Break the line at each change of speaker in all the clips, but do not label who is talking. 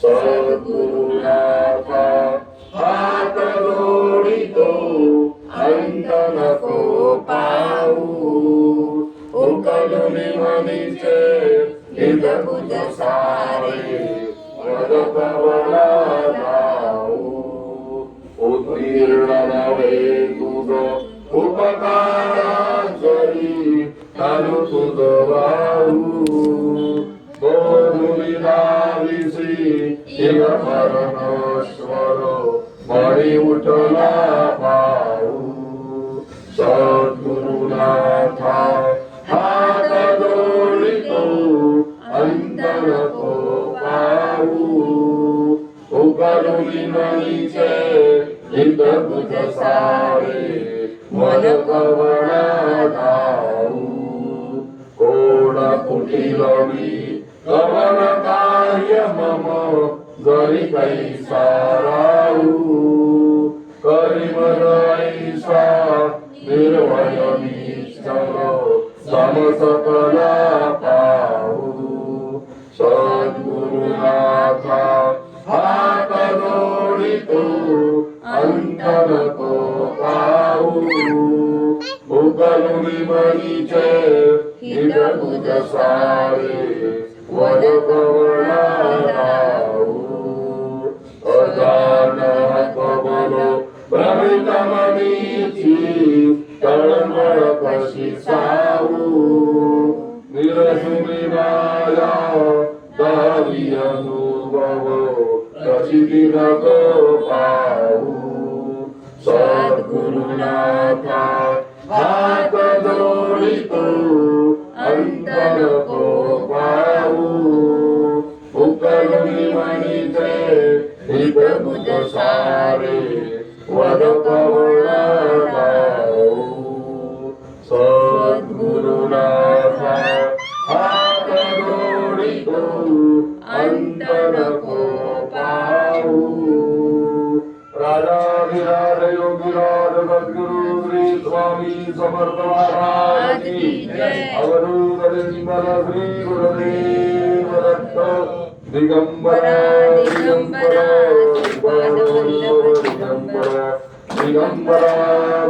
सद्गुरुनाथा हात जोडितो अंत नको पाहू उकलुनी मनीचे निदबुज सारे वद जाऊ उत्तीर्ण नव्हे तुझ उपकारा जरी चालू तुझ वाहू દિવસે દેવ મરણશ્વરો મળી ઉઠલા ભાઉ સદગુરુનાથા હાથ દોડીતો અંતર તો પાવું ઉગરુલી મળી છે ઇન્દ્ર બુધ સારે, મન કવણા ધારું કોણ કુટી લવી जरी कैसा राहू करिमन ऐसा निर्भय निश्चल समसकला पाहू. सद्गुरुनाथा हात जोडितो अंत नको पाहू. उकलुनी मनीचे हित सारे ولك Sadgurunata, Hatadoritu, Antarakota. Viraj Yogiraj सद्गुरु श्री स्वामी समर्थ महाराज की
जय.
अवधूत दिगंबर श्री गुरुदेव दत्त दिगंबरा दिगंबरा दिगंबरा दिगंबरा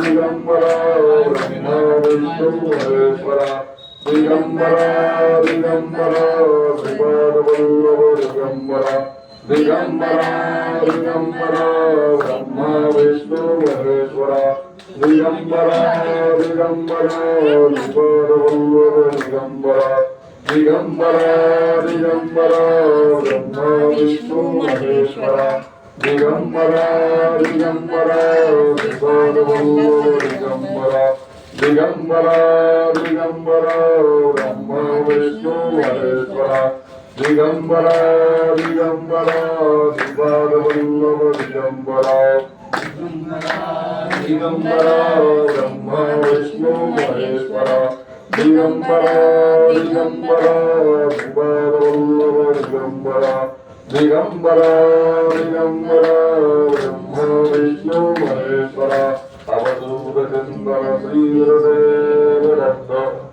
दिगंबरा ब्रह्मा विष्णु महेश्वरा दिगंबरा दिगंबरा श्रीपाद वल्लभ ದಿಗಂಬರ ದಿಗಂಬರ ಬ್ರಹ್ಮ ವಿಷ್ಣು ಮಹೇಶ್ವರ ದಿಗಂಬರ ದಿಗಂಬರ ನಿಗಂಬರ ದಿಗಂಬರ ದಿಗಂಬರ ಬ್ರಹ್ಮ ವಿಷ್ಣು ಮಹೇಶ್ವರ ದಿಗಂಬರ ದಿಗಂಬರ ದಿಗಂಬರ ದಿಗಂಬರ ದಿಗಂಬರ ಬ್ರಹ್ಮ ವಿಷ್ಣು ಮಹೇಶ್ವರ దిగంబర దిగంబర శ్రీపాదవల్లభ దిగంబర దిగంబర బ్రహ్మ విష్ణు మహేశ్వర దిగంబర దిగంబర శ్రీపాదవల్లభ దిగంబర దిగంబర దిగంబర బ్రహ్మ విష్ణు మహేశ్వర అవధూత చందన శ్రీరదేవ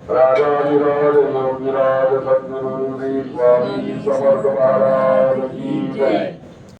రాజా ब्रह्मा विष्णु महेश्वरा अवधूत चंदन श्री गुरुदेव दत्त राजाधिराज योगिराज सद्गुरु श्री स्वामी समर्थ महाराज की जय